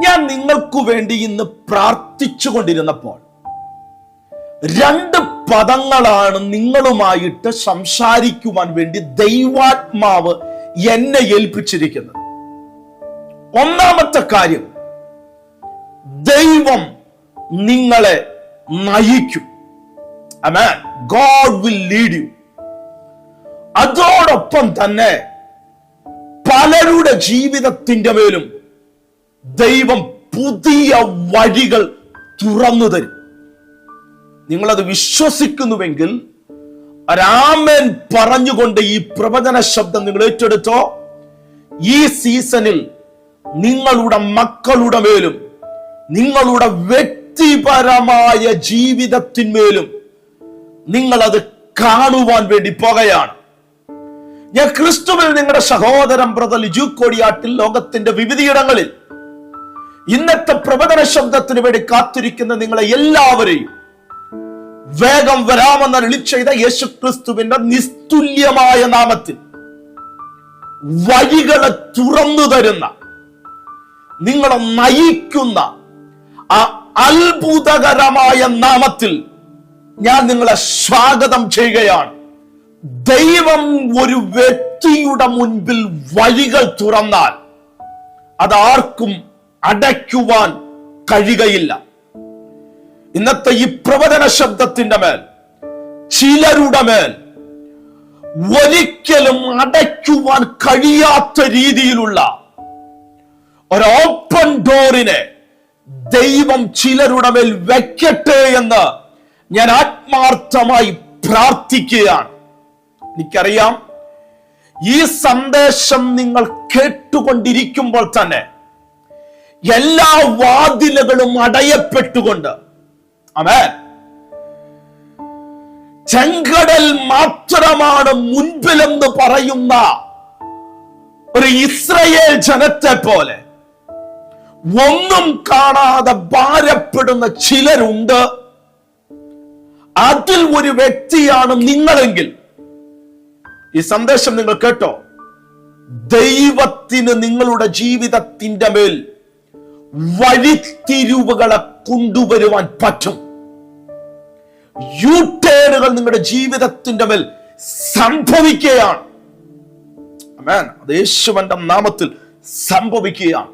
ഞാൻ നിങ്ങൾക്കു വേണ്ടി ഇന്ന് പ്രാർത്ഥിച്ചു കൊണ്ടിരുന്നപ്പോൾ രണ്ട് പദങ്ങളാണ് നിങ്ങളുമായിട്ട് സംസാരിക്കുവാൻ വേണ്ടി ദൈവാത്മാവ് എന്നെ ഏൽപ്പിച്ചിരിക്കുന്നത്. ഒന്നാമത്തെ കാര്യം ദൈവം നിങ്ങളെ നയിക്കും. ഗോഡ് വിൽ ലീഡ് യു അതോടൊപ്പം തന്നെ പലരുടെ ജീവിതത്തിന്റെ മേലും ദൈവം പുതിയ വഴികൾ തുറന്നു തരും. നിങ്ങളത് വിശ്വസിക്കുന്നുവെങ്കിൽ രാമൻ പറഞ്ഞുകൊണ്ട് ഈ പ്രവചന ശബ്ദം നിങ്ങൾ ഏറ്റെടുത്തോ? ഈ സീസണിൽ നിങ്ങളുടെ മക്കളുടെ മേലും നിങ്ങളുടെ വ്യക്തിപരമായ ജീവിതത്തിന്മേലും നിങ്ങളത് കാണുവാൻ വേണ്ടി പോകുകയാണ്. ഞാൻ ക്രിസ്തുവിൽ നിങ്ങളുടെ സഹോദരം ബ്രദർ ലിജു കോടിയാട്ടിൽ ലോകത്തിന്റെ വിവിധയിടങ്ങളിൽ ഇന്നത്തെ പ്രവചന ശബ്ദത്തിന് വേണ്ടി കാത്തിരിക്കുന്ന നിങ്ങളെ എല്ലാവരെയും വേഗം വരാമെന്ന് അരുളി ചെയ്ത യേശു ക്രിസ്തുവിന്റെ നിസ്തുല്യമായ നാമത്തിൽ വഴികളെ തുറന്നു തരുന്ന നിങ്ങളെ നയിക്കുന്ന ആ അത്ഭുതകരമായ നാമത്തിൽ ഞാൻ നിങ്ങളെ സ്വാഗതം ചെയ്യുകയാണ്. ദൈവം ഒരു വ്യക്തിയുടെ മുൻപിൽ വഴികൾ തുറന്നാൽ അതാർക്കും അടയ്ക്കുവാൻ കഴിയുകയില്ല. ഇന്നത്തെ ഈ പ്രവചന ശബ്ദത്തിന്റെ മേൽ ചിലരുടെ മേൽ ഒരിക്കലും അടയ്ക്കുവാൻ കഴിയാത്ത രീതിയിലുള്ള ഒരു ഓപ്പൺ ഡോറിനെ ദൈവം ചിലരുടെ മേൽ വെക്കട്ടെ എന്ന് ഞാൻ ആത്മാർത്ഥമായി പ്രാർത്ഥിക്കുകയാണ്. എനിക്കറിയാം. ഈ സന്ദേശം നിങ്ങൾ കേട്ടുകൊണ്ടിരിക്കുമ്പോൾ തന്നെ എല്ലാ വാതിലുകളും അടയപ്പെട്ടുകൊണ്ട് അവൻ ചെങ്കടൽ മാത്രമാണ് മുൻപിലെന്ന് പറയുന്ന ഒരു ഇസ്രയേൽ ജനത്തെ പോലെ ഒന്നും കാണാതെ ഭാരപ്പെടുന്ന ചിലരുണ്ട്. അതിൽ ഒരു വ്യക്തിയാണ് നിങ്ങളെങ്കിൽ. ഈ സന്ദേശം നിങ്ങൾ കേട്ടോ. ദൈവത്തിന് നിങ്ങളുടെ ജീവിതത്തിന്റെ മേൽ വഴിത്തിരിവുകളെ കൊണ്ടുവരുവാൻ പറ്റും. യൂട്ടേണുകൾ ടേണുകൾ നിങ്ങളുടെ ജീവിതത്തിന്റെ മേൽ സംഭവിക്കുകയാണ്. യേശുവന്റെ നാമത്തിൽ സംഭവിക്കുകയാണ്.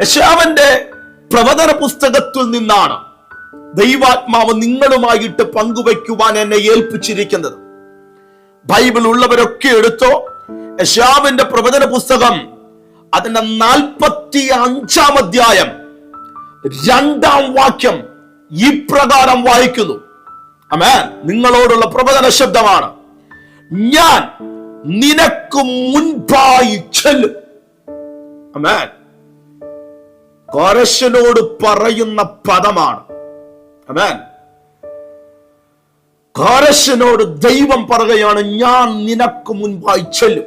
യശാവന്റെ പ്രവചന പുസ്തകത്തിൽ നിന്നാണ് ദൈവാത്മാവ് നിങ്ങളുമായിട്ട് പങ്കുവയ്ക്കുവാൻ എന്നെ ഏൽപ്പിച്ചിരിക്കുന്നത്. ബൈബിൾ ഉള്ളവരൊക്കെ എടുത്തോ? യശാവിന്റെ പ്രവചന പുസ്തകം അതിന്റെ നാൽപ്പത്തി അഞ്ചാം അധ്യായം രണ്ടാം വാക്യം ഇപ്രകാരം വായിക്കുന്നു. അമേ നിങ്ങളോടുള്ള പ്രവചന ശബ്ദമാണ്. ഞാൻ നിനക്ക് മുൻപായി ചെല്ലും. അമേ കോരശനോട് പറയുന്ന പദമാണ്. അമേൻ കോരശനോട് ദൈവം പറയുകയാണ് ഞാൻ നിനക്ക് മുൻപായി ചെല്ലും.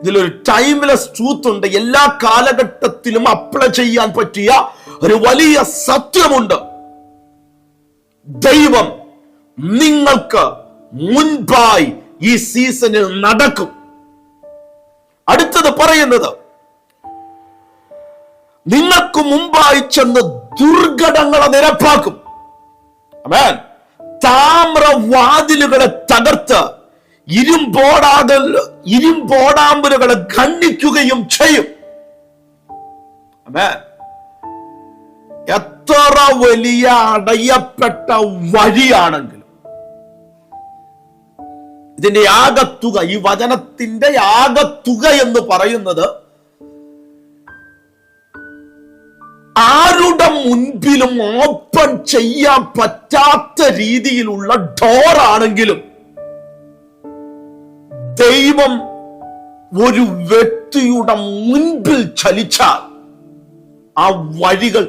ഇതിലൊരു ടൈംലെസ് ട്രൂത്ത് ഉണ്ട്. എല്ലാ കാലഘട്ടത്തിലും അപ്ലൈ ചെയ്യാൻ പറ്റിയ ഒരു വലിയ സത്യമുണ്ട്. ദൈവം നിങ്ങൾക്ക് മുൻപായി ഈ സീസണിൽ നടക്കും. അടുത്തത് പറയുന്നത് നിങ്ങൾക്ക് മുമ്പായി ചെന്ന് ദുർഘടങ്ങളെ നിരപ്പാക്കും. താമ്രവാതിലുകളെ തകർത്ത് ഇരുമ്പോടാകൽ ഇരുമ്പോടാമ്പലുകളെ ഖണ്ഡിക്കുകയും ചെയ്യും. എത്ര വലിയ അടയപ്പെട്ട വഴിയാണെങ്കിലും ഇതിന്റെ ആകത്തുക ഈ വചനത്തിന്റെ ആകത്തുക എന്ന് പറയുന്നത് ആരുടെ മുൻപിലും ഓപ്പൺ ചെയ്യാൻ പറ്റാത്ത രീതിയിലുള്ള ഡോറാണെങ്കിലും ദൈവം ഒരു വ്യക്തിയുടെ മുൻപിൽ ചലിച്ചാൽ ആ വഴികൾ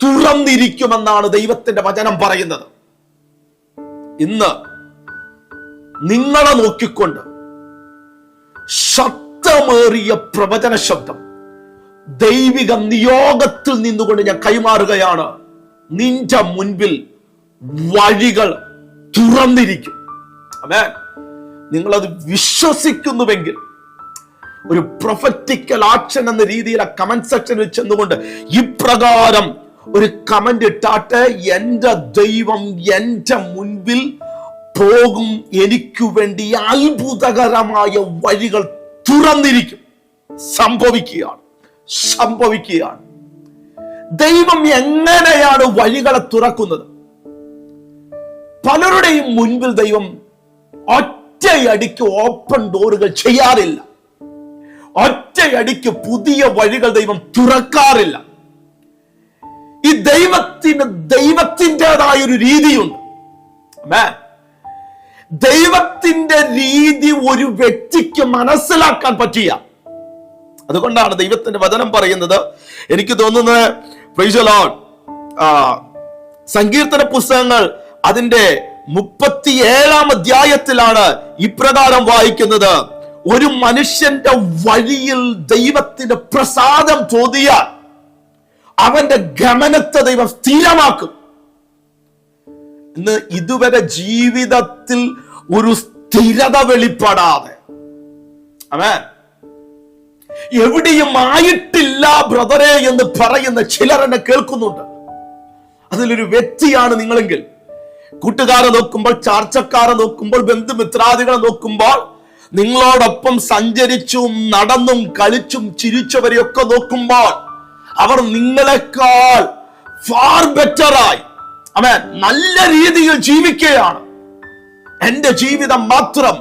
തുറന്നിരിക്കുമെന്നാണ് ദൈവത്തിന്റെ വചനം പറയുന്നത്. ഇന്ന് നിങ്ങളെ നോക്കിക്കൊണ്ട് ശക്തമേറിയ പ്രവചന ശബ്ദം ദൈവിക നിയോഗത്തിൽ നിന്നുകൊണ്ട് ഞാൻ കൈമാറുകയാണ്. നിന്റെ മുൻപിൽ വഴികൾ തുറന്നിരിക്കും. അമേ നിങ്ങളത് വിശ്വസിക്കുന്നുവെങ്കിൽ ഒരു പ്രൊഫറ്റിക്കൽ ആക്ഷൻ എന്ന രീതിയിൽ ആ കമന്റ് സെക്ഷനിൽ ചെന്നുകൊണ്ട് ഇപ്രകാരം ഒരു കമന്റ് ഇട്ടാട്ട് എന്റെ ദൈവം എന്റെ മുൻപിൽ പോകും. എനിക്ക് വേണ്ടി അത്ഭുതകരമായ വഴികൾ തുറന്നിരിക്കും. സംഭവിക്കുകയാണ്. സംഭവിക്കുകയാണ്. ദൈവം എങ്ങനെയാണ് വഴികളെ തുറക്കുന്നത്? പലരുടെയും മുൻപിൽ ദൈവം ഒറ്റയടിക്ക് ഓപ്പൺ ഡോറുകൾ ചെയ്യാറില്ല. ഒറ്റയടിക്ക് പുതിയ വഴികൾ ദൈവം തുറക്കാറില്ല. ഈ ദൈവത്തിന് ദൈവത്തിന്റെതായ ഒരു രീതിയുണ്ട്. ദൈവത്തിന്റെ രീതി ഒരു വ്യക്തിക്ക് മനസ്സിലാക്കാൻ പറ്റിയ അതുകൊണ്ടാണ് ദൈവത്തിന്റെ വചനം പറയുന്നത്. എനിക്ക് തോന്നുന്നത് ആ, സങ്കീർത്തന പുസ്തകങ്ങൾ അതിന്റെ മുപ്പത്തിയേഴാം അധ്യായത്തിലാണ് ഇപ്രകാരം വായിക്കുന്നത്. ഒരു മനുഷ്യന്റെ വഴിയിൽ ദൈവത്തിന്റെ പ്രസാദം തോന്നിയാൽ അവന്റെ ഗമനത്തെ ദൈവം സ്ഥിരമാക്കും. ഇന്ന് ഇതുവരെ ജീവിതത്തിൽ ഒരു സ്ഥിരത വെളിപ്പെടാതെ. അവൻ എവിടെയും ആയിട്ടില്ല ബ്രദറെ എന്ന് പറയുന്ന ചിലർ എന്നെ കേൾക്കുന്നുണ്ട്. അതിലൊരു വ്യക്തിയാണ് നിങ്ങളെങ്കിൽ. കൂട്ടുകാരെ നോക്കുമ്പോൾ ചാർച്ചക്കാരെ നോക്കുമ്പോൾ ബന്ധുമിത്രാദികളെ നോക്കുമ്പോൾ നിങ്ങളോടൊപ്പം സഞ്ചരിച്ചും നടന്നും കളിച്ചും ചിരിച്ചവരെയൊക്കെ നോക്കുമ്പോൾ അവർ നിങ്ങളെക്കാൾ ഫാർ ബെറ്ററായി അവൻ നല്ല രീതിയിൽ ജീവിക്കുകയാണ്. എന്റെ ജീവിതം മാത്രം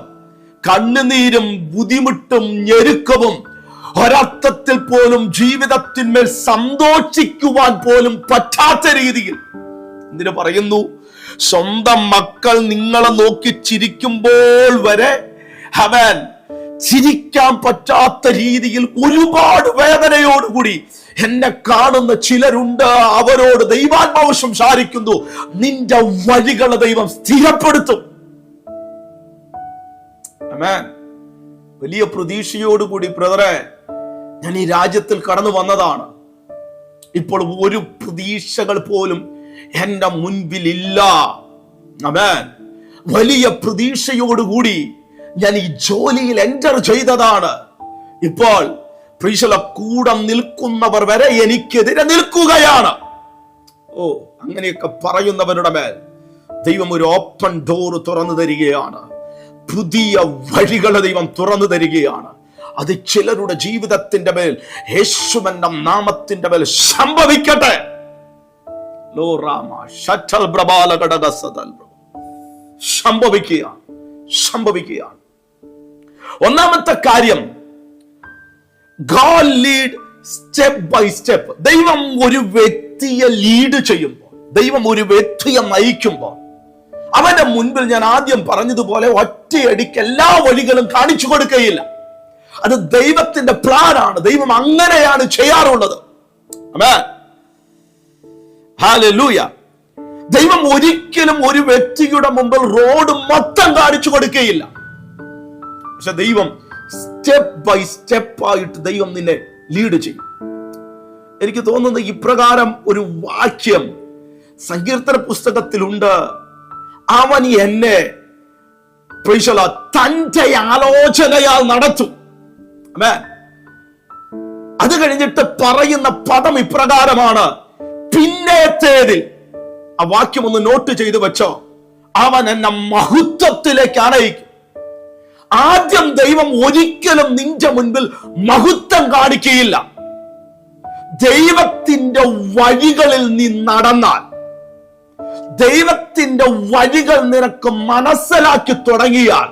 കണ്ണുനീരും ബുദ്ധിമുട്ടും ഞെരുക്കവും ഒരർത്ഥത്തിൽ പോലും ജീവിതത്തിന്മേൽ സന്തോഷിക്കുവാൻ പോലും പറ്റാത്ത രീതിയിൽ. എന്തിനു പറയുന്നു? സ്വന്തം മക്കൾ നിങ്ങളെ നോക്കി ചിരിക്കുമ്പോൾ വരെ അവൻ ചിരിക്കാൻ പറ്റാത്ത രീതിയിൽ ഒരുപാട് വേദനയോടുകൂടി എന്നെ കാണുന്ന ചിലരുണ്ട്. അവരോട് ദൈവാത്മാവ് സംസാരിക്കുന്നു നിന്റെ വഴികളെ ദൈവം സ്ഥിരപ്പെടുത്തും. വലിയ പ്രതീക്ഷയോടുകൂടി ബ്രദറെ ഞാൻ ഈ രാജ്യത്തിൽ കടന്നു വന്നതാണ്. ഇപ്പോൾ ഒരു പ്രതീക്ഷകൾ പോലും എന്റെ മുൻപിലില്ല. വലിയ പ്രതീക്ഷയോടുകൂടി ഞാൻ ഈ ജോലിയിൽ എന്റർ ചെയ്തതാണ്. ഇപ്പോൾ പ്രീശല കൂടെ നിൽക്കുന്നവർ വരെ എനിക്കെതിരെ നിൽക്കുകയാണ്. ഓ അങ്ങനെയൊക്കെ പറയുന്നവരുടെ മേൽ ദൈവം ഒരു ഓപ്പൺ ഡോർ തുറന്നു തരികയാണ്. പുതിയ വഴികൾ ദൈവം തുറന്നു തരികയാണ്. അത് ചിലരുടെ ജീവിതത്തിന്റെ മേൽ യേശുവന്റെ നാമത്തിന്റെ മേൽ സംഭവിക്കട്ടെ. ലോ രാമ ഒന്നാമത്തെ കാര്യം God lead step by step. ദൈവം ഒരു വ്യക്തിയെ ലീഡ് ചെയ്യുമ്പോൾ ദൈവം ഒരു വ്യക്തിയെ നയിക്കുമ്പോൾ അവന്റെ മുൻപിൽ ഞാൻ ആദ്യം പറഞ്ഞതുപോലെ ഒറ്റയടിക്ക് എല്ലാ വഴികളും കാണിച്ചു കൊടുക്കുകയില്ല. അത് ദൈവത്തിന്റെ പ്ലാനാണ്. ദൈവം അങ്ങനെയാണ് ചെയ്യാറുള്ളത്. ദൈവം ഒരിക്കലും ഒരു വ്യക്തിയുടെ മുമ്പിൽ റോഡ് മൊത്തം കാണിച്ചു കൊടുക്കുകയില്ല. പക്ഷെ ദൈവം സ്റ്റെപ്പ് ബൈ സ്റ്റെപ്പ് ആയിട്ട് ദൈവം നിന്നെ ലീഡ് ചെയ്യും. എനിക്ക് തോന്നുന്നത് ഇപ്രകാരം ഒരു വാക്യം സങ്കീർത്തന പുസ്തകത്തിലുണ്ട്. അവൻ എന്നെ തന്റെ ആലോചനയാൽ നടത്തും. അത് കഴിഞ്ഞിട്ട് പറയുന്ന പദം ഇപ്രകാരമാണ്. പിന്നേത്തേതിൽ ആ വാക്യം ഒന്ന് നോട്ട് ചെയ്ത് വെച്ചോ. അവൻ എന്നെ മഹത്വത്തിലേക്ക് അണയിക്കും ആദ്യം ദൈവം ഒരിക്കലും നിന്റെ മുൻപിൽ മഹത്വം കാണിക്കുകയില്ല. ദൈവത്തിന്റെ വഴികളിൽ നീ നടന്നാൽ ദൈവത്തിന്റെ വഴികൾ നിനക്ക് മനസ്സിലാക്കി തുടങ്ങിയാൽ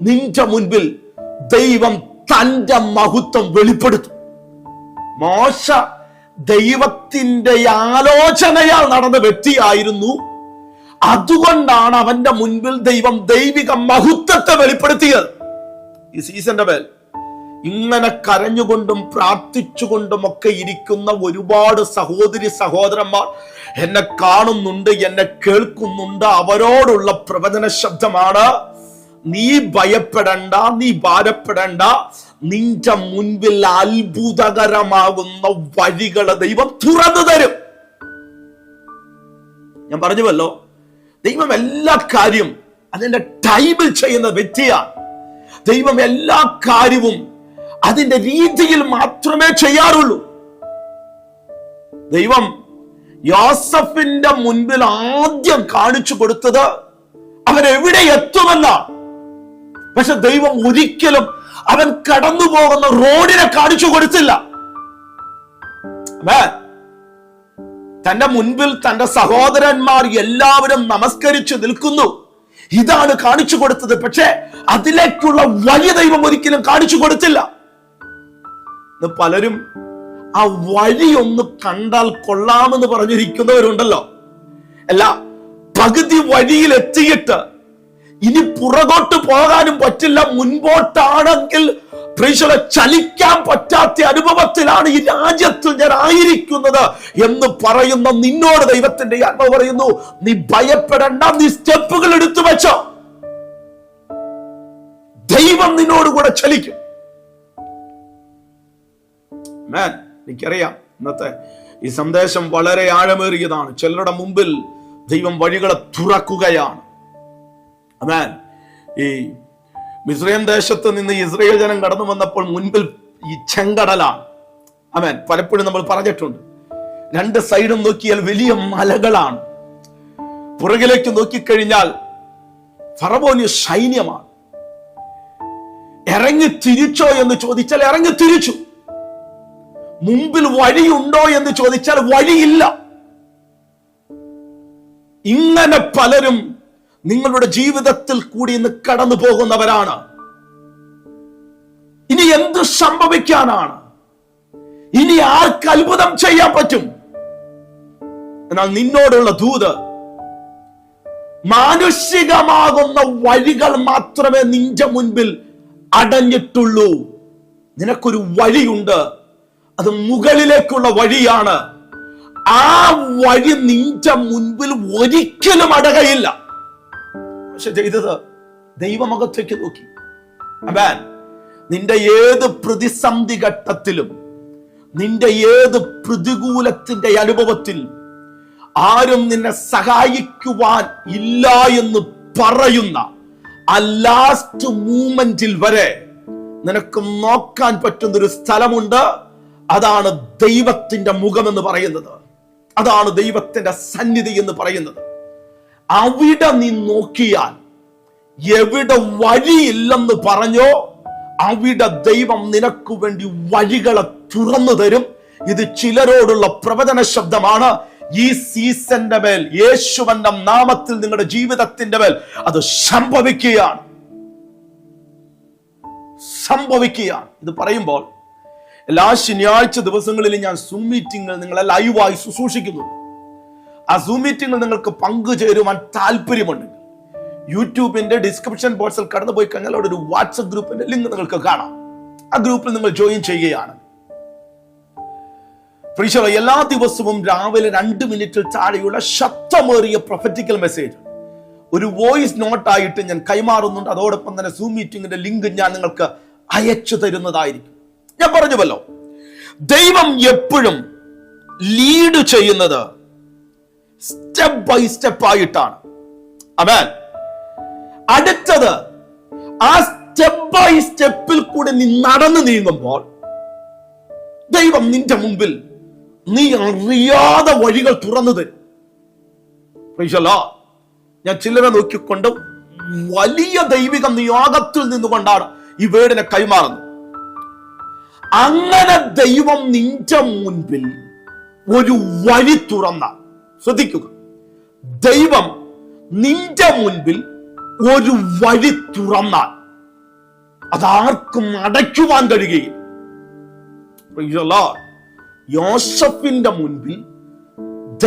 നിന്റെ മുൻപിൽ ദൈവം തന്റെ മഹത്വം വെളിപ്പെടുത്തും. മോശ ദൈവത്തിന്റെ ആലോചനയാൽ നടന്ന വ്യക്തിയായിരുന്നു അതുകൊണ്ടാണ് അവന്റെ മുൻപിൽ ദൈവം ദൈവിക മഹത്വത്തെ വെളിപ്പെടുത്തിയത്. ഈ സീസന്റെ മേൽ ഇങ്ങനെ കരഞ്ഞുകൊണ്ടും പ്രാർത്ഥിച്ചുകൊണ്ടും ഒക്കെ ഇരിക്കുന്ന ഒരുപാട് സഹോദരി സഹോദരന്മാർ എന്നെ കാണുന്നുണ്ട് എന്നെ കേൾക്കുന്നുണ്ട്. അവരോടുള്ള പ്രവചന ശബ്ദമാണ് നീ ഭയപ്പെടണ്ട നീ ഭാരപ്പെടണ്ട. നിന്റെ മുൻപിൽ അത്ഭുതകരമാകുന്ന വഴികളെ ദൈവം തുറന്നു തരും. ഞാൻ പറഞ്ഞുവല്ലോ ദൈവം എല്ലാ കാര്യം അതിന്റെ ടൈമിൽ ചെയ്യുന്ന വ്യക്തിയാണ് ദൈവം എല്ലാ കാര്യവും അതിന്റെ രീതിയിൽ മാത്രമേ ചെയ്യാറുള്ളൂ. ദൈവം യോസഫിന്റെ മുൻപിൽ ആദ്യം കാണിച്ചു കൊടുത്തത് അവരെവിടെ എത്തുമല്ല പക്ഷെ ദൈവം ഒരിക്കലും അവൻ കടന്നു പോകുന്ന റോഡിനെ കാണിച്ചു കൊടുത്തില്ല. തന്റെ മുൻപിൽ തന്റെ സഹോദരന്മാർ എല്ലാവരും നമസ്കരിച്ചു നിൽക്കുന്നു. ഇതാണ് കാണിച്ചു കൊടുത്തത്. പക്ഷെ അതിലേക്കുള്ള വഴി ദൈവം ഒരിക്കലും കാണിച്ചു കൊടുത്തില്ല. പലരും ആ വഴി ഒന്ന് കണ്ടാൽ കൊള്ളാമെന്ന് പറഞ്ഞിരിക്കുന്നവരുണ്ടല്ലോ. അല്ല പകുതി വഴിയിൽ എത്തിയിട്ട് ഇനി പുറകോട്ട് പോകാനും പറ്റില്ല. മുൻപോട്ടാണെങ്കിൽ പ്രീശോലെ ചലിക്കാൻ പറ്റാത്ത അനുഭവത്തിലാണ് ഈ രാജ്യത്ത് ഞാൻ ആയിരിക്കുന്നത് എന്ന് പറയുന്ന നിന്നോട് ദൈവത്തിന്റെ ആത്മ പറയുന്നു നീ ഭയപ്പെടണ്ട നീ സ്റ്റെപ്പുകൾ എടുത്തു വെച്ചോ. ദൈവം നിന്നോട് കൂടെ ചലിക്കും. മാൻ എനിക്കറിയാം ഇന്നത്തെ ഈ സന്ദേശം വളരെ ആഴമേറിയതാണ്. ചിലരുടെ മുമ്പിൽ ദൈവം വഴികളെ തുറക്കുകയാണ്. അമാൻ. ഈ മിസ്രൈം ദേശത്ത് നിന്ന് ഇസ്രയേൽ ജനം കടന്നു വന്നപ്പോൾ മുൻപിൽ ഈ ചെങ്കടലാണ് അവൻ പലപ്പോഴും നമ്മൾ പറഞ്ഞിട്ടുണ്ട്. രണ്ട് സൈഡും നോക്കിയാൽ വലിയ മലകളാണ്. പുറകിലേക്ക് നോക്കിക്കഴിഞ്ഞാൽ ഫറവോന് സൈന്യമാണ്. ഇറങ്ങി തിരിച്ചോ എന്ന് ചോദിച്ചാൽ ഇറങ്ങി തിരിച്ചു. മുമ്പിൽ വഴിയുണ്ടോ എന്ന് ചോദിച്ചാൽ വഴിയില്ല. ഇങ്ങനെ പലരും നിങ്ങളുടെ ജീവിതത്തിൽ കൂടി ഇന്ന് കടന്നു പോകുന്നവരാണ്. ഇനി എന്ത് സംഭവിക്കാനാണ്? ഇനി ആർക്ക് അത്ഭുതം ചെയ്യാൻ പറ്റും? എന്നാൽ നിന്നോടുള്ള ദൂത് മാനുഷികമാകുന്ന വഴികൾ മാത്രമേ നിന്റെ മുൻപിൽ അടഞ്ഞിട്ടുള്ളൂ. നിനക്കൊരു വഴിയുണ്ട്. അത് മുകളിലേക്കുള്ള വഴിയാണ്. ആ വഴി നിന്റെ മുൻപിൽ ഒരിക്കലും അടകയില്ല. പക്ഷെ ചെയ്തത് ദൈവമുഖത്തേക്ക് നോക്കി. അബാൻ നിന്റെ ഏത് പ്രതിസന്ധി ഘട്ടത്തിലും നിന്റെ ഏത് പ്രതികൂലത്തിന്റെ അനുഭവത്തിൽ ആരും നിന്നെ സഹായിക്കുവാൻ ഇല്ല എന്ന് പറയുന്ന ആ ലാസ്റ്റ് മൂമെന്റിൽ വരെ നിനക്ക് നോക്കാൻ പറ്റുന്ന ഒരു സ്ഥലമുണ്ട്. അതാണ് ദൈവത്തിന്റെ മുഖം എന്ന് പറയുന്നത്. അതാണ് ദൈവത്തിന്റെ സന്നിധി എന്ന് പറയുന്നത്. അവിടെ നീ നോക്കിയാൽ എവിടെ വഴിയില്ലെന്ന് പറഞ്ഞോ അവിടെ ദൈവം നിനക്ക് വേണ്ടി വഴികളെ തുറന്നു തരും. ഇത് ചിലരോടുള്ള പ്രവചന ശബ്ദമാണ്. ഈ സീസന്റെ മേൽ യേശുവന്റെ നാമത്തിൽ നിങ്ങളുടെ ജീവിതത്തിന്റെ മേൽ അത് സംഭവിക്കുകയാണ്. സംഭവിക്കുകയാണ്. ഇത് പറയുമ്പോൾ എല്ലാ ശനിയാഴ്ച ദിവസങ്ങളിലും ഞാൻ സൂം മീറ്റിംഗിൽ നിങ്ങളെ ലൈവായി ശുശ്രൂഷിക്കുന്നുണ്ട് ആ സൂം മീറ്റിംഗിൽ നിങ്ങൾക്ക് പങ്കുചേരുവാൻ താല്പര്യമുണ്ടെങ്കിൽ യൂട്യൂബിന്റെ ഡിസ്ക്രിപ്ഷൻ ബോക്സിൽ കടന്നു പോയി കഴിഞ്ഞാൽ അവിടെ ഒരു വാട്സപ്പ് ഗ്രൂപ്പിന്റെ ലിങ്ക് നിങ്ങൾക്ക് കാണാം. ആ ഗ്രൂപ്പിൽ നിങ്ങൾ ജോയിൻ ചെയ്യുകയാണ്. എല്ലാ ദിവസവും രാവിലെ രണ്ട് മിനിറ്റിൽ താഴെയുള്ള ശക്തമേറിയ പ്രൊഫറ്റിക്കൽ മെസ്സേജ് ഒരു വോയിസ് നോട്ടായിട്ട് ഞാൻ കൈമാറുന്നുണ്ട്. അതോടൊപ്പം തന്നെ സൂം മീറ്റിംഗിന്റെ ലിങ്ക് ഞാൻ നിങ്ങൾക്ക് അയച്ചു തരുന്നതായിരിക്കും. ഞാൻ പറഞ്ഞുവല്ലോ. ദൈവം എപ്പോഴും ലീഡ് ചെയ്യുന്നത് സ്റ്റെപ്പ് ബൈ സ്റ്റെപ്പ് ആയിട്ടാണ്. അമേൻ അടുത്തത് ആ സ്റ്റെപ്പ് ബൈ സ്റ്റെപ്പിൽ കൂടെ നീ നടന്നു നീങ്ങുമ്പോൾ ദൈവം നിന്റെ മുമ്പിൽ നീ അറിയാതെ വഴികൾ തുറന്നു തരും. ഞാൻ ചിലരെ നോക്കിക്കൊണ്ട് വലിയ ദൈവിക നിയോഗത്തിൽ നിന്നുകൊണ്ടാണ് ഈ വേടിനെ കൈമാറുന്നത്. അങ്ങനെ ദൈവം നിന്റെ മുൻപിൽ ഒരു വഴി തുറന്ന ശ്രദ്ധിക്കുക. ദൈവം നിന്റെ മുൻപിൽ ഒരു വഴി തുറന്നാൽ അതാർക്കും അടയ്ക്കുവാൻ കഴിയുകയില്ല. യോസഫിന്റെ മുൻപിൽ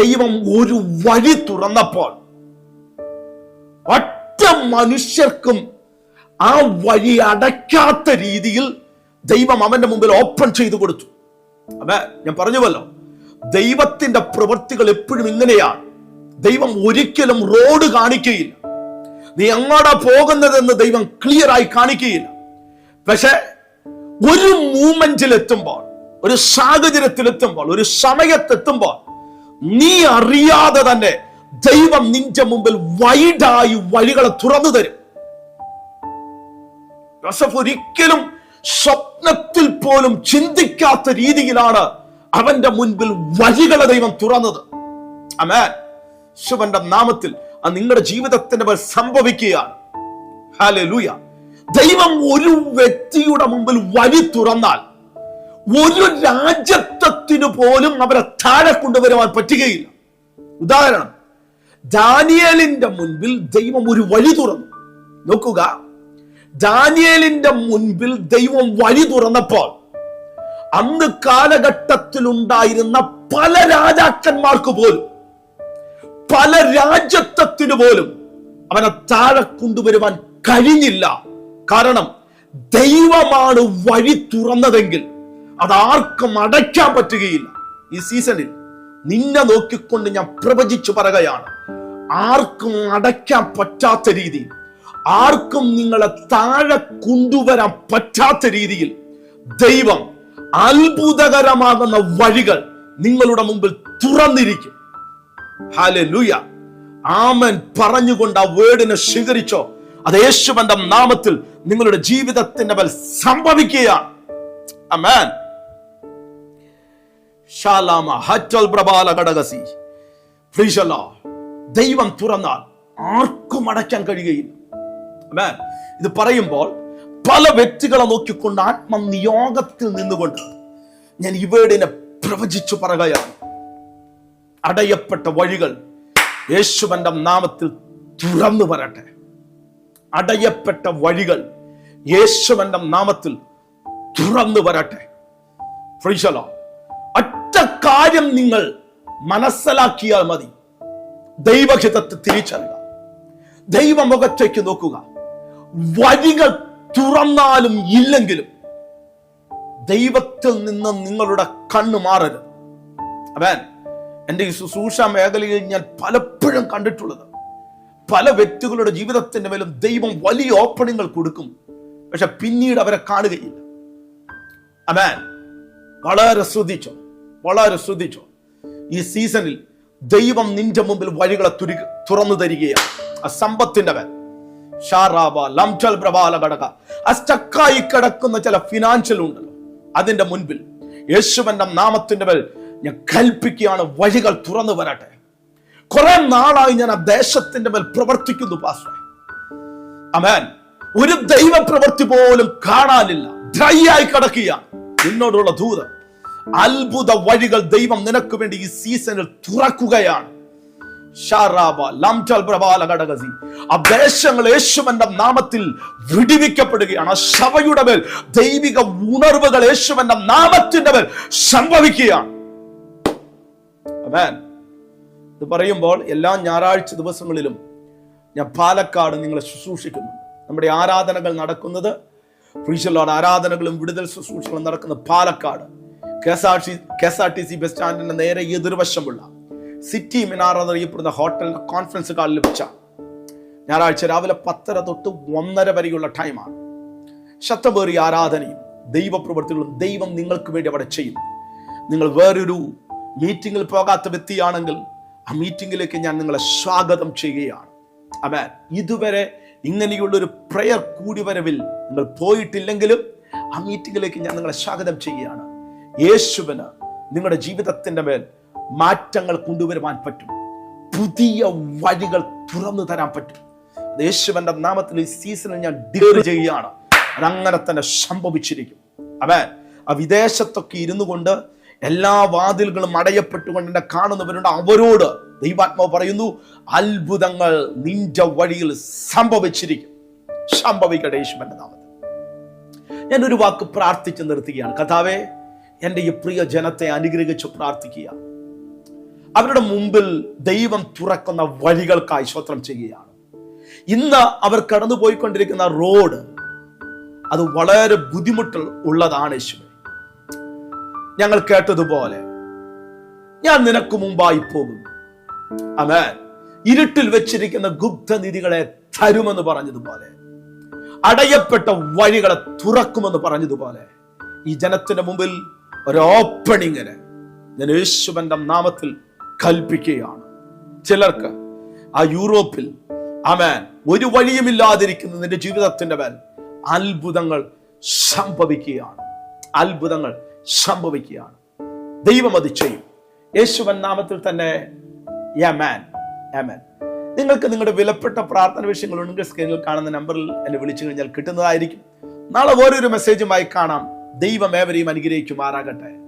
ദൈവം ഒരു വഴി തുറന്നപ്പോൾ ഒറ്റ മനുഷ്യർക്കും ആ വഴി അടയ്ക്കാത്ത രീതിയിൽ ദൈവം അവന്റെ മുമ്പിൽ ഓപ്പൺ ചെയ്തു കൊടുത്തു. അതെ ഞാൻ പറഞ്ഞുവല്ലോ. ദൈവത്തിന്റെ പ്രവൃത്തികൾ എപ്പോഴും ഇങ്ങനെയാണ്. ദൈവം ഒരിക്കലും റോഡ് കാണിക്കുകയില്ല. നീ എങ്ങോട്ടാ പോകുന്നതെന്ന് ദൈവം ക്ലിയർ ആയി കാണിക്കുകയില്ല. പക്ഷെ ഒരു മൂമെന്റിൽ എത്തുമ്പോൾ ഒരു സാഹചര്യത്തിൽ എത്തുമ്പോൾ ഒരു സമയത്തെത്തുമ്പോൾ നീ അറിയാതെ തന്നെ ദൈവം നിന്റെ മുമ്പിൽ വൈഡായി വഴികളെ തുറന്നു തരും. ജോസഫ് ഒരിക്കലും സ്വപ്നത്തിൽ പോലും ചിന്തിക്കാത്ത രീതിയിലാണ് അവന്റെ മുൻപിൽ വഴികളെ ദൈവം തുറന്നത്. അമേൻ ശിവന്റെ നാമത്തിൽ ആ നിങ്ങളുടെ ജീവിതത്തിന്റെ മേൽ സംഭവിക്കുകയാണ്. ഹാലൂയ ദൈവം ഒരു വ്യക്തിയുടെ മുമ്പിൽ വഴി തുറന്നാൽ ഒരു രാജ്യത്വത്തിന് പോലും അവരെ താഴെ കൊണ്ടുവരുവാൻ പറ്റുകയില്ല. ഉദാഹരണം ദാനിയേലിന്റെ മുൻപിൽ ദൈവം ഒരു വഴി തുറന്നു. നോക്കുക ദാനിയേലിന്റെ മുൻപിൽ ദൈവം വഴി തുറന്നപ്പോൾ അന്ന് കാലഘട്ടത്തിൽ ഉണ്ടായിരുന്ന പല രാജാക്കന്മാർക്ക് പോലും പല രാജ്യത്വത്തിന് പോലും അവനെ താഴെ കൊണ്ടുവരുവാൻ കഴിഞ്ഞില്ല. കാരണം ദൈവമാണ് വഴി തുറന്നതെങ്കിൽ അത് ആർക്കും അടയ്ക്കാൻ പറ്റുകയില്ല. ഈ സീസണിൽ നിന്നെ നോക്കിക്കൊണ്ട് ഞാൻ പ്രവചിച്ചു പറയുകയാണ് ആർക്കും അടയ്ക്കാൻ പറ്റാത്ത രീതിയിൽ ആർക്കും നിങ്ങളെ താഴെ കൊണ്ടുവരാൻ പറ്റാത്ത രീതിയിൽ ദൈവം അത്ഭുതകരമാകുന്ന വഴികൾ നിങ്ങളുടെ മുമ്പിൽ തുറന്നിരിക്കും. ഹാലൂയ ആമൻ പറഞ്ഞുകൊണ്ട് ആ വേർഡിനെ സ്വീകരിച്ചോ. അത് യേശുവന്റെ നാമത്തിൽ നിങ്ങളുടെ ജീവിതത്തിന്റെ മേൽ സംഭവിക്കുകയാണ്. പ്രബാല ദൈവം തുറന്നാൽ ആർക്കും അടയ്ക്കാൻ കഴിയുകയില്ല. ഇത് പറയുമ്പോൾ പല വ്യക്തികളെ നോക്കിക്കൊണ്ട് ആത്മനിയോഗത്തിൽ നിന്നുകൊണ്ട് ഞാൻ ഇവേടിനെ പ്രവചിച്ചു പറയുകയാണ്. അടയപ്പെട്ട വഴികൾ യേശുവന്റെ നാമത്തിൽ തുറന്നു വരട്ടെ അടയപ്പെട്ട വഴികൾ യേശുവന്റെ നാമത്തിൽ തുറന്നു വരട്ടെ ഒറ്റ കാര്യം നിങ്ങൾ മനസ്സിലാക്കിയാൽ മതി. ദൈവഹിതത്തെ തിരിച്ചറിയുക. ദൈവമുഖത്തേക്ക് നോക്കുക. വഴികൾ തുറന്നാലും ഇല്ലെങ്കിലും ദൈവത്തിൽ നിന്ന് നിങ്ങളുടെ കണ്ണ് മാറരുത്. അവൻ എന്റെ ഈ ശുശ്രൂഷ മേഖലയിൽ ഞാൻ പലപ്പോഴും കണ്ടിട്ടുള്ളത് പല വ്യക്തികളുടെ ജീവിതത്തിന്റെ മേലും ദൈവം വലിയ ഓപ്പണിങ്ങൾ കൊടുക്കും. പക്ഷെ പിന്നീട് അവരെ കാണുകയില്ല. അവൻ വളരെ ശ്രദ്ധിച്ചോ? വളരെ ശ്രദ്ധിച്ചോ? ഈ സീസണിൽ ദൈവം നിന്റെ മുമ്പിൽ വഴികളെ തുറന്നു തരികയാണ്. ആ സമ്പത്തിന്റെ മേൽ. ഷാറാബ ലംചൽ പ്രബാല ഘടക ആ സ്റ്റക്കായി കിടക്കുന്ന ചില ഫിനാൻഷ്യൽ ഉണ്ടല്ലോ. അതിന്റെ മുൻപിൽ യേശുവന്റെ നാമത്തിന്റെ മേൽ ഞാൻ കൽപ്പിക്കുകയാണ് വഴികൾ തുറന്നു വരട്ടെ. കുറെ നാളായി ഞാൻ ആ ദേശത്തിന്റെ മേൽ പ്രവർത്തിക്കുന്നു പാസ്റ്റർ അമേൻ ഒരു ദൈവ പ്രവൃത്തി പോലും കാണാനില്ല. ഡ്രൈ ആയി കിടക്കുക നിന്നോടുള്ള ദൂരം അത്ഭുത വഴികൾ ദൈവം നിനക്ക് വേണ്ടി ഈ സീസണിൽ തുറക്കുകയാണ്. ഷാറാബ ലംചൽ പ്രബാല ഘടകസി ആ ദേശങ്ങൾ യേശുവന്റെ നാമത്തിൽ വിടിവിക്കപ്പെടുകയാണ്. സഭയുടെ മേൽ ദൈവിക ഉണർവുകൾ യേശുവന്റെ നാമത്തിന്റെ മേൽ സംഭവിക്കുകയാണ്. ഇത് പറയുമ്പോൾ എല്ലാ ഞായറാഴ്ച ദിവസങ്ങളിലും ഞാൻ പാലക്കാട് നിങ്ങളെ ശുശ്രൂഷിക്കുന്നു. നമ്മുടെ ആരാധനകൾ നടക്കുന്നത് ഫ്രീഷലോട് ആരാധനകളും വിടുതൽ ശുശ്രൂഷകളും നടക്കുന്നത് Palakkad. K S R T K S R T C bus സ്റ്റാൻഡിന്റെ നേരെ എതിർവശമുള്ള സിറ്റി മിനാർ എന്നറിയപ്പെടുന്ന ഹോട്ടൽ കോൺഫറൻസ് ഹാളിൽ വെച്ച. ഞായറാഴ്ച രാവിലെ പത്തര തൊട്ട് ഒന്നര വരെയുള്ള ടൈമാണ് ശബ്ദമേറിയ ആരാധനയും ദൈവപ്രവൃത്തികളും ദൈവം നിങ്ങൾക്ക് വേണ്ടി അവിടെ ചെയ്യും. നിങ്ങൾ വേറൊരു മീറ്റിങ്ങിൽ പോകാത്ത വ്യക്തിയാണെങ്കിൽ ആ മീറ്റിംഗിലേക്ക് ഞാൻ നിങ്ങളെ സ്വാഗതം ചെയ്യുകയാണ്. അമേൻ. ഇതുവരെ ഇങ്ങനെയുള്ള ഒരു പ്രയർ കൂടിവരവിൽ നിങ്ങൾ പോയിട്ടില്ലെങ്കിലും ആ മീറ്റിംഗിലേക്ക് ഞാൻ നിങ്ങളെ സ്വാഗതം ചെയ്യുകയാണ്. യേശുവിന് നിങ്ങളുടെ ജീവിതത്തിന്റെ മേൽ മാറ്റങ്ങൾ കൊണ്ടുവരുവാൻ പറ്റും. പുതിയ വഴികൾ തുറന്നു തരാൻ പറ്റും. യേശുവന്റെ നാമത്തിൽ ഈ സീസണിൽ ഞാൻ ഡിയർ ചെയ്യുകയാണ്. അതങ്ങനെ തന്നെ സംഭവിച്ചിരിക്കും. അവൻ ആ വിദേശത്തൊക്കെ ഇരുന്നു കൊണ്ട് എല്ലാ വാതിലുകളും അടയപ്പെട്ടുകൊണ്ട് എന്നെ കാണുന്നവരുണ്ട്. അവരോട് ദൈവാത്മാവ് പറയുന്നു അത്ഭുതങ്ങൾ നിന്റെ വഴിയിൽ സംഭവിച്ചിരിക്കും. സംഭവിക്കട്ടെ യേശുവന്റെ നാമത്തിൽ. ഞാൻ ഒരു വാക്ക് പ്രാർത്ഥിച്ച് നിർത്തുകയാണ്. കഥാവേ എന്റെ ഈ പ്രിയ ജനത്തെ അനുഗ്രഹിച്ച് പ്രാർത്ഥിക്കുക അവരുടെ മുമ്പിൽ ദൈവം തുറക്കുന്ന വഴികൾക്കായി സ്വത്രം ചെയ്യുകയാണ്. ഇന്ന് അവർ കടന്നു പോയിക്കൊണ്ടിരിക്കുന്ന റോഡ് അത് വളരെ ബുദ്ധിമുട്ട് ഉള്ളതാണ് യേശുവെ. ഞങ്ങൾ കേട്ടതുപോലെ ഞാൻ നിനക്ക് മുമ്പായി പോകും. അമേൻ ഇരുട്ടിൽ വെച്ചിരിക്കുന്ന ഗുപ്തനിധികളെ തരുമെന്ന് പറഞ്ഞതുപോലെ അടയപ്പെട്ട വഴികളെ തുറക്കുമെന്ന് പറഞ്ഞതുപോലെ ഈ ജനത്തിന്റെ മുമ്പിൽ ഒരു ഓപ്പണിങ്ങിന് ഞാൻ യേശുവന്റെ നാമത്തിൽ കൽപ്പിക്കുകയാണ്. ചിലർക്ക് ആ യൂറോപ്പിൽ അമേൻ ഒരു വഴിയുമില്ലാതിരിക്കുന്ന നിന്റെ ജീവിതത്തിന്റെ മേൽ അത്ഭുതങ്ങൾ സംഭവിക്കുകയാണ്. അത്ഭുതങ്ങൾ സംഭവിക്കുകയാണ്. ദൈവം അത് ചെയ്യും. യേശുവൻ നാമത്തിൽ തന്നെ നിങ്ങൾക്ക് നിങ്ങളുടെ വിലപ്പെട്ട പ്രാർത്ഥന വിഷയങ്ങൾ ഉണ്ടെങ്കിൽ സ്ക്രീനിൽ കാണുന്ന നമ്പറിൽ എന്നെ വിളിച്ചു കഴിഞ്ഞാൽ കിട്ടുന്നതായിരിക്കും. നാളെ ഓരോരു മെസ്സേജുമായി കാണാം. ദൈവം ഏവരെയും അനുഗ്രഹിക്കുമാറാകട്ടെ.